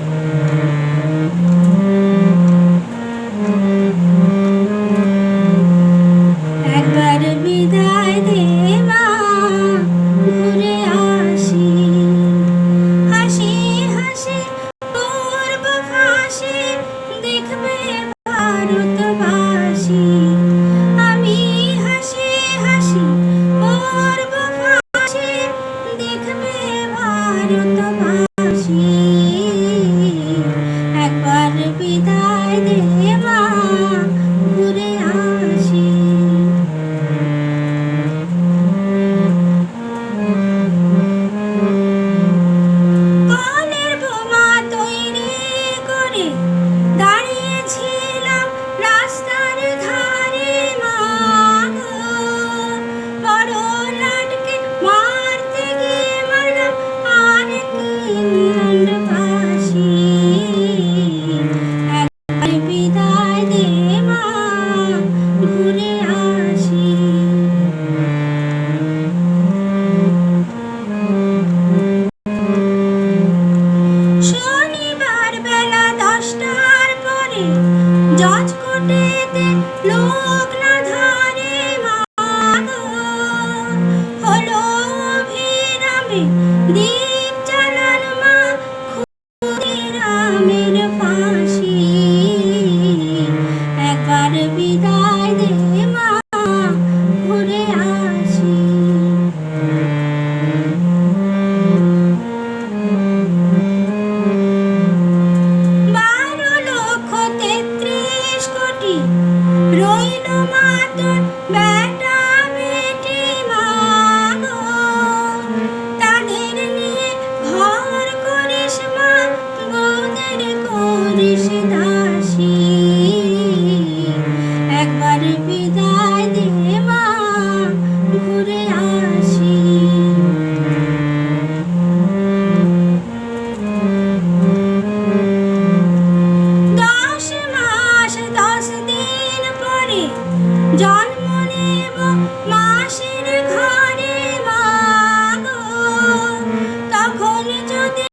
Amen. Bye! दी জন্ম নেব মাসির ঘরে মা তখন যদি